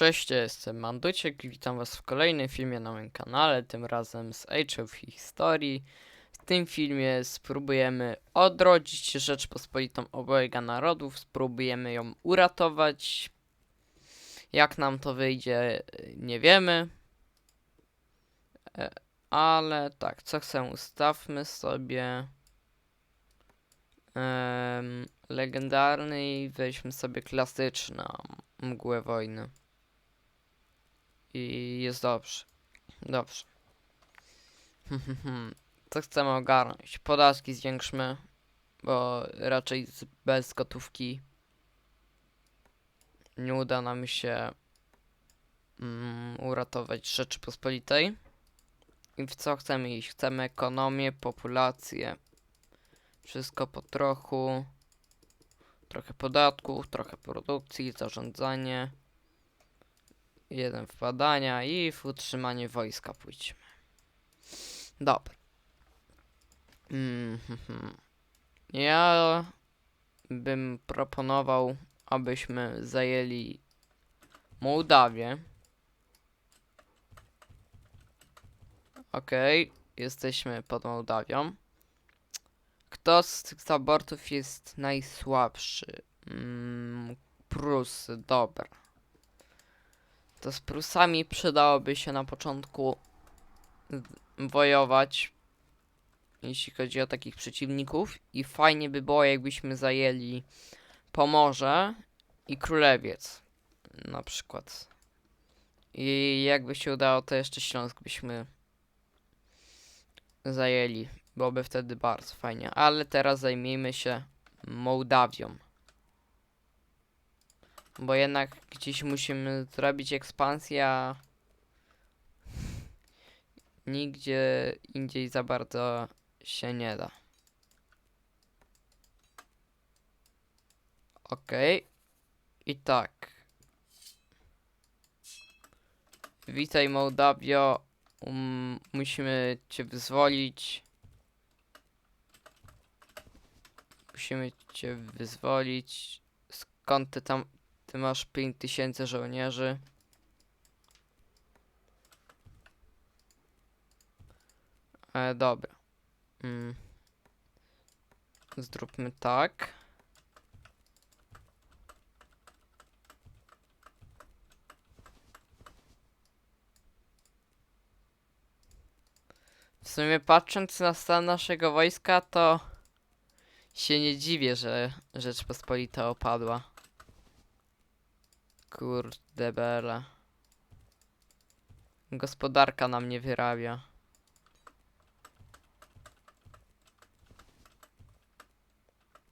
Cześć, ja jestem Manduciek i witam was w kolejnym filmie na moim kanale, tym razem z Age of History. W tym filmie spróbujemy odrodzić Rzeczpospolitą obojga narodów, spróbujemy ją uratować. Jak nam to wyjdzie, nie wiemy. E, Ale tak, co chcę, ustawmy sobie em, legendarny i weźmy sobie klasyczną mgłę wojny. I jest dobrze. Dobrze. Co chcemy ogarnąć? Podatki zwiększmy, bo raczej bez gotówki nie uda nam się mm, uratować Rzeczypospolitej. I w co chcemy iść? Chcemy ekonomię, populację. Wszystko po trochu. Trochę podatków, trochę produkcji, zarządzanie. Jeden w badania i w utrzymanie wojska pójdźmy. Dobra. Mhm. Ja bym proponował, abyśmy zajęli Mołdawię. Okej, jesteśmy pod Mołdawią. Kto z tych zaborców jest najsłabszy? Mm, Prusy, dobra. To z Prusami przydałoby się na początku wojować, jeśli chodzi o takich przeciwników. I fajnie by było, jakbyśmy zajęli Pomorze i Królewiec, na przykład. I jakby się udało, to jeszcze Śląsk byśmy zajęli. Byłoby wtedy bardzo fajnie. Ale teraz zajmijmy się Mołdawią. Bo jednak gdzieś musimy zrobić ekspansję, nigdzie indziej za bardzo się nie da. Okej. I tak. Witaj Mołdawio. Um, musimy cię wyzwolić. Musimy cię wyzwolić. Skąd ty tam ty masz 5000 żołnierzy. E, dobra. Mm. Zróbmy tak. W sumie patrząc na stan naszego wojska, to się nie dziwię, że Rzeczpospolita opadła. Kurde bele. Gospodarka nam nie wyrabia.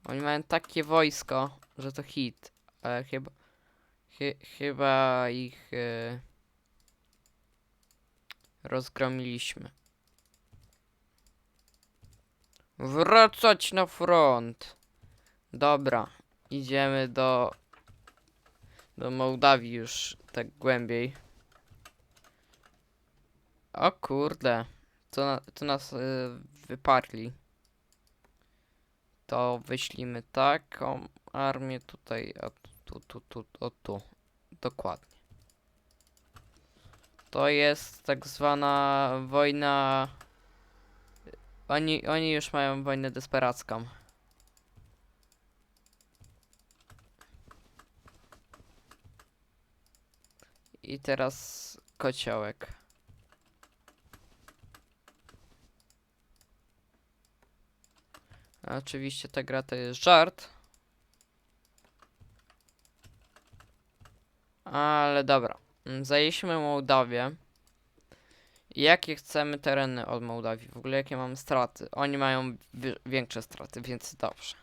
Oni mają takie wojsko, że to hit. Ale chyba... Chy, chyba ich... E, rozgromiliśmy. Wracać na front! Dobra, idziemy do do Mołdawii już tak głębiej. O kurde, to, to nas y, wyparli. To wyślimy taką armię tutaj, a tu, tu, tu, o tu. Dokładnie. To jest tak zwana wojna... Oni, oni już mają wojnę desperacką. I teraz kociołek. Oczywiście ta gra to jest żart. Ale dobra. Mm, Zajęliśmy Mołdawię. Jakie chcemy tereny od Mołdawii? W ogóle jakie mamy straty? Oni mają wi- większe straty, więc dobrze.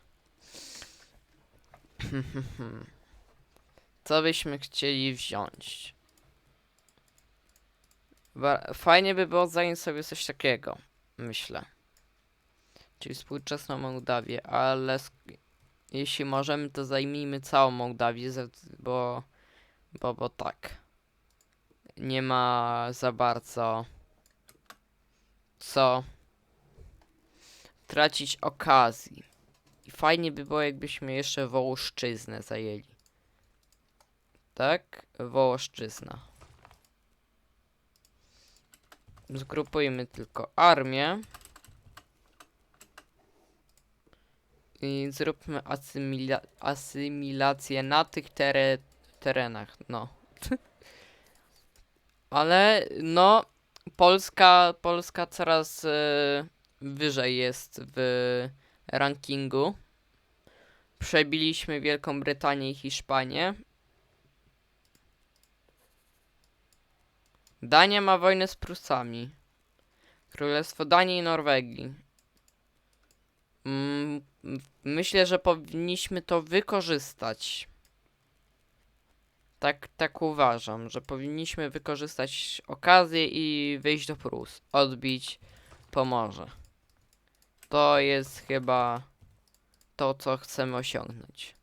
Co byśmy chcieli wziąć? Fajnie by było zająć sobie coś takiego, myślę. Czyli współczesną Mołdawię, ale jeśli możemy, to zajmijmy całą Mołdawię, bo, bo, bo tak. Nie ma za bardzo co tracić okazji. I fajnie by było, jakbyśmy jeszcze Wołoszczyznę zajęli. Tak, Wołoszczyzna. Zgrupujmy tylko armię. I zróbmy asymila asymilację na tych tere terenach, no. Ale, no, Polska, Polska coraz e, wyżej jest w rankingu. Przebiliśmy Wielką Brytanię i Hiszpanię. Dania ma wojnę z Prusami. Królestwo Danii i Norwegii. Mm, myślę, że powinniśmy to wykorzystać. Tak, tak uważam, że powinniśmy wykorzystać okazję i wyjść do Prus. Odbić Pomorze. To jest chyba to, co chcemy osiągnąć.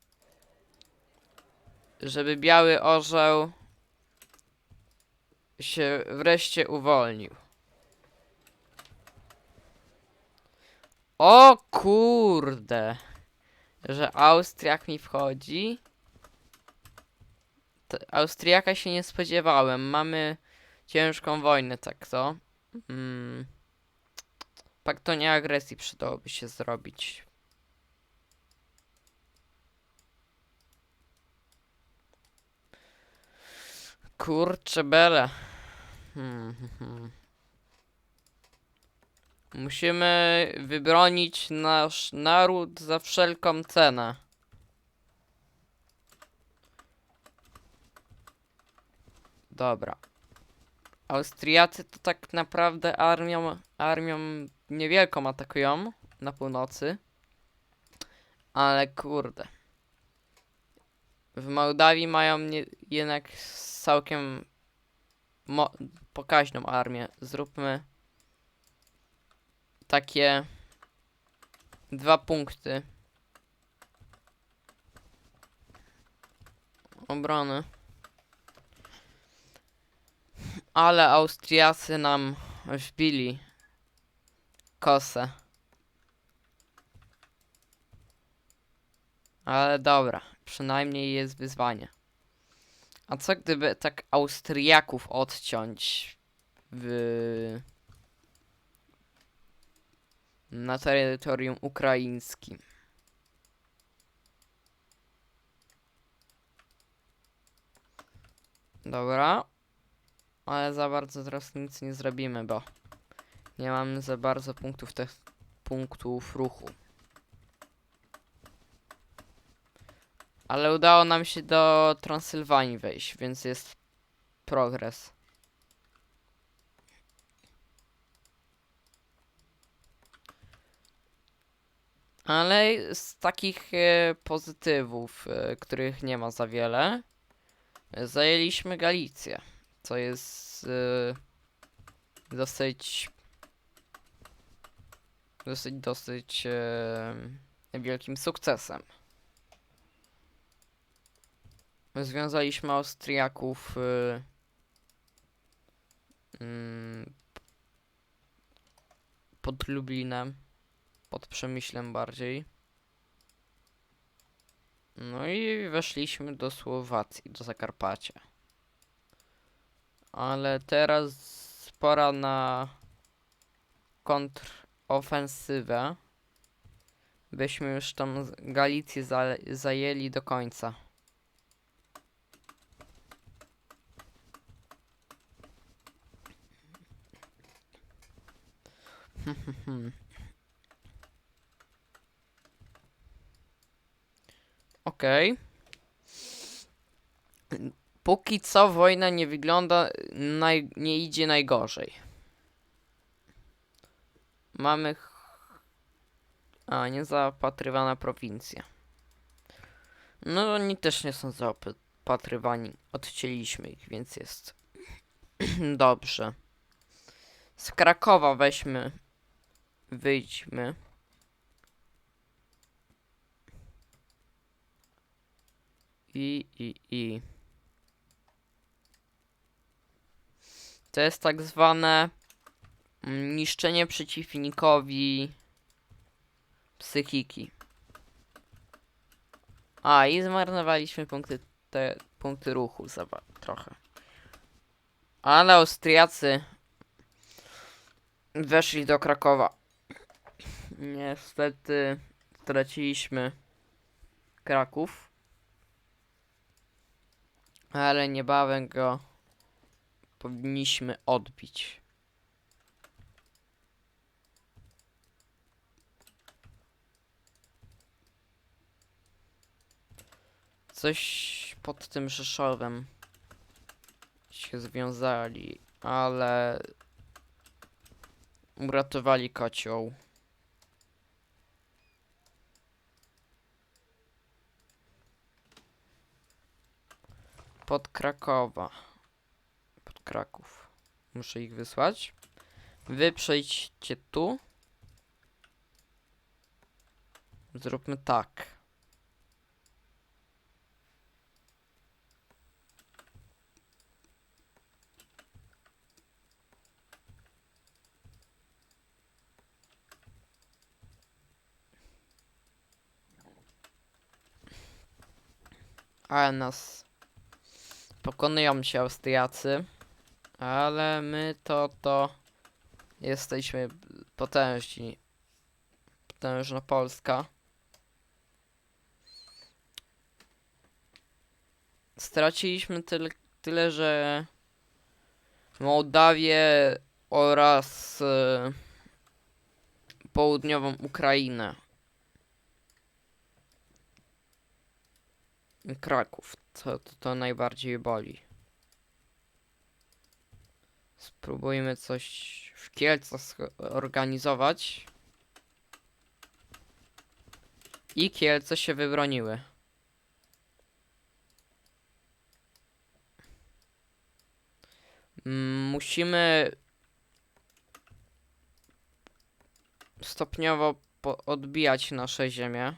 Żeby Biały Orzeł się wreszcie uwolnił. O kurde! Że Austriak mi wchodzi. Austriaka się nie spodziewałem. Mamy ciężką wojnę, tak to. Mm. Pakt o nieagresji przydałoby się zrobić. Kurczę bele. Hmm, hmm, hmm. Musimy wybronić nasz naród za wszelką cenę. Dobra. Austriacy to tak naprawdę armią, armią niewielką atakują na północy. Ale kurde. W Mołdawii mają nie, jednak całkiem mo- pokaźną armię. Zróbmy takie dwa punkty obrony. Ale Austriacy nam wbili kosę. Ale dobra, przynajmniej jest wyzwanie. A co gdyby tak Austriaków odciąć w... na terytorium ukraińskim? Dobra. Ale za bardzo teraz nic nie zrobimy, bo nie mamy za bardzo punktów te punktów ruchu. Ale udało nam się do Transylwanii wejść, więc jest progres. Ale z takich e, pozytywów, e, których nie ma za wiele, zajęliśmy Galicję, co jest e, dosyć dosyć, dosyć wielkim sukcesem. Związaliśmy Austriaków y, mm, pod Lublinem, pod Przemyślem bardziej. No i weszliśmy do Słowacji, do Zakarpacia. Ale teraz pora na kontrofensywę. Byśmy już tą Galicję za zajęli do końca. Okej. Póki co wojna nie wygląda, naj, nie idzie najgorzej. Mamy... A, niezapatrywana prowincja. No, oni też nie są zaopatrywani. Odcięliśmy ich, więc jest dobrze. Z Krakowa weźmy. Wyjdźmy. I, i, i. To jest tak zwane niszczenie przeciwnikowi psychiki. A, i zmarnowaliśmy punkty, te punkty ruchu za trochę. Ale Austriacy weszli do Krakowa. Niestety straciliśmy Kraków. Ale niebawem go powinniśmy odbić. Coś pod tym Rzeszowem się związali, ale uratowali kocioł. Pod Krakowa. Pod Kraków. Muszę ich wysłać. Wy przejdźcie tu. Zróbmy tak. Ale nas pokonują się Austriacy, ale my to to jesteśmy potężni. Potężna Polska. Straciliśmy tyle, tyle że Mołdawię oraz e, południową Ukrainę. Kraków. To, to, to najbardziej boli. Spróbujmy coś w Kielcach sch- organizować. I Kielce się wybroniły. Musimy stopniowo odbijać nasze ziemie.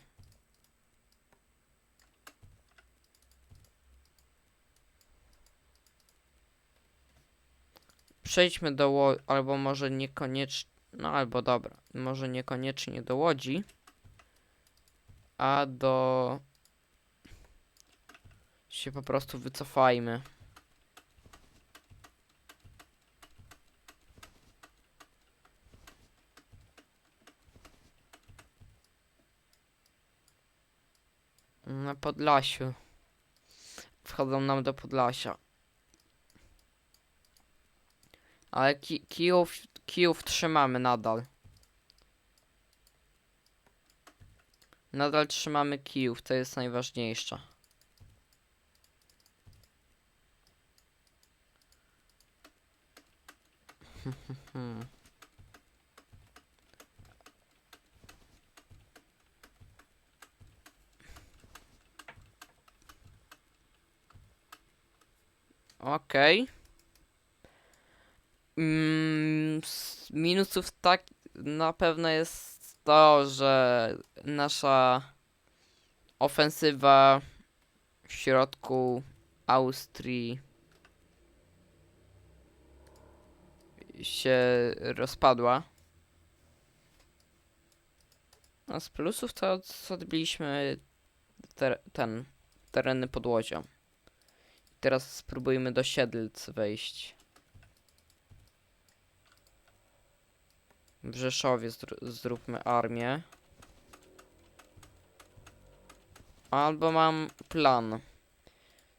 Przejdźmy do Łodzi, albo może niekoniecznie, no albo dobra, może niekoniecznie do Łodzi, a do... się po prostu wycofajmy. Na Podlasiu. Wchodzą nam do Podlasia. Ale ki kijów, kijów trzymamy nadal. Nadal trzymamy kijów, to jest najważniejsze. Okej. Mm, z minusów tak na pewno jest to, że nasza ofensywa w środku Austrii się rozpadła. A z plusów to od- odbiliśmy ter ten tereny podłozia. Teraz spróbujmy do Siedlc wejść. W Rzeszowie zr zróbmy armię. Albo mam plan.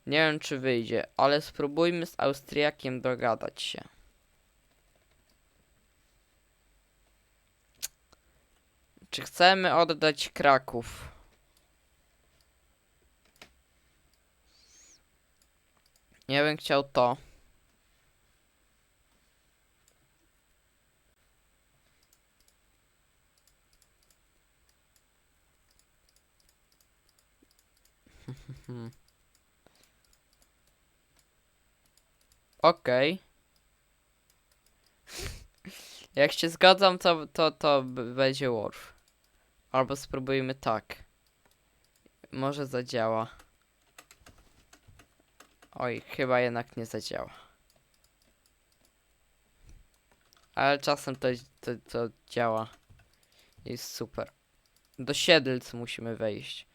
Nie wiem czy wyjdzie, ale spróbujmy z Austriakiem dogadać się. Czy chcemy oddać Kraków? Ja bym chciał to. Okej. Jak się zgadzam, to, to, to będzie Worf. Albo spróbujmy tak. Może zadziała. Oj, chyba jednak nie zadziała. Ale czasem to, to, to działa. Jest super. Do Siedlc musimy wejść.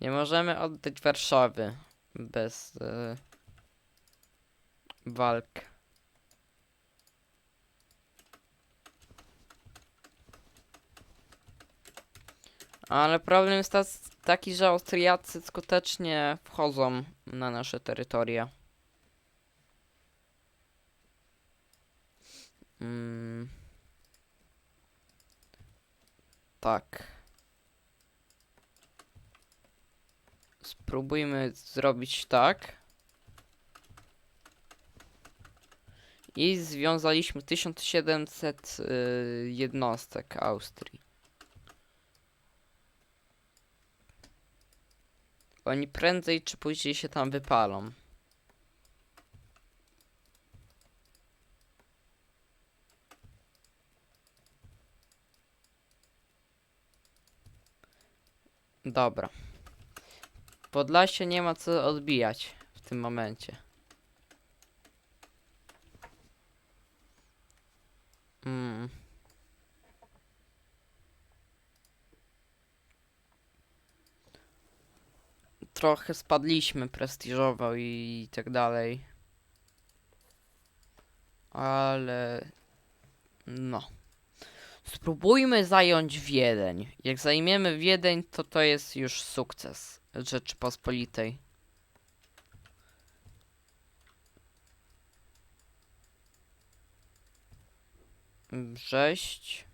Nie możemy oddać Warszawy. bez e, walk. Ale problem jest taki, że Austriacy skutecznie wchodzą na nasze terytoria. Mm. Tak. Spróbujmy zrobić tak. I związaliśmy 1700 y, jednostek Austrii. Oni prędzej czy później się tam wypalą. Dobra. Podlasie nie ma co odbijać w tym momencie. Mm. Trochę spadliśmy prestiżowo i tak dalej. Ale no. Spróbujmy zająć Wiedeń. Jak zajmiemy Wiedeń, to to jest już sukces Rzeczypospolitej. Brześć.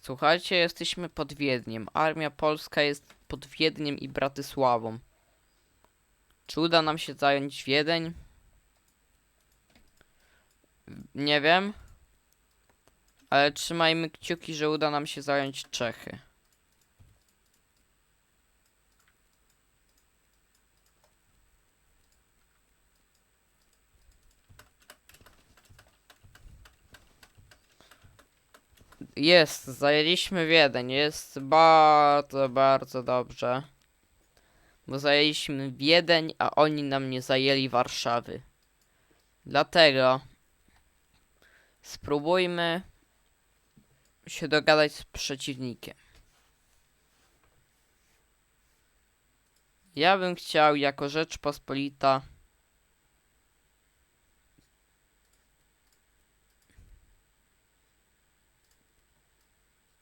Słuchajcie, jesteśmy pod Wiedniem. Armia polska jest pod Wiedniem i Bratysławą. Czy uda nam się zająć Wiedeń? Nie wiem. Ale trzymajmy kciuki, że uda nam się zająć Czechy. Jest, zajęliśmy Wiedeń. Jest bardzo, bardzo dobrze. Bo zajęliśmy Wiedeń, a oni nam nie zajęli Warszawy. Dlatego spróbujmy się dogadać z przeciwnikiem. Ja bym chciał jako Rzeczpospolita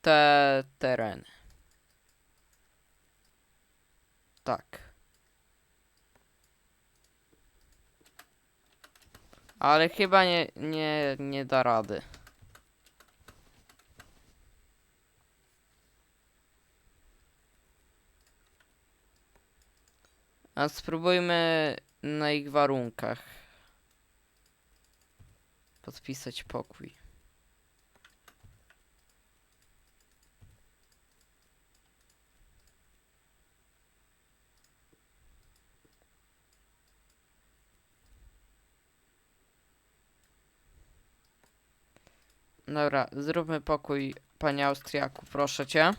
te tereny. Tak. Ale chyba nie, nie, nie da rady. A spróbujmy na ich warunkach podpisać pokój. Dobra, zróbmy pokój, panie Austriaku, proszę cię.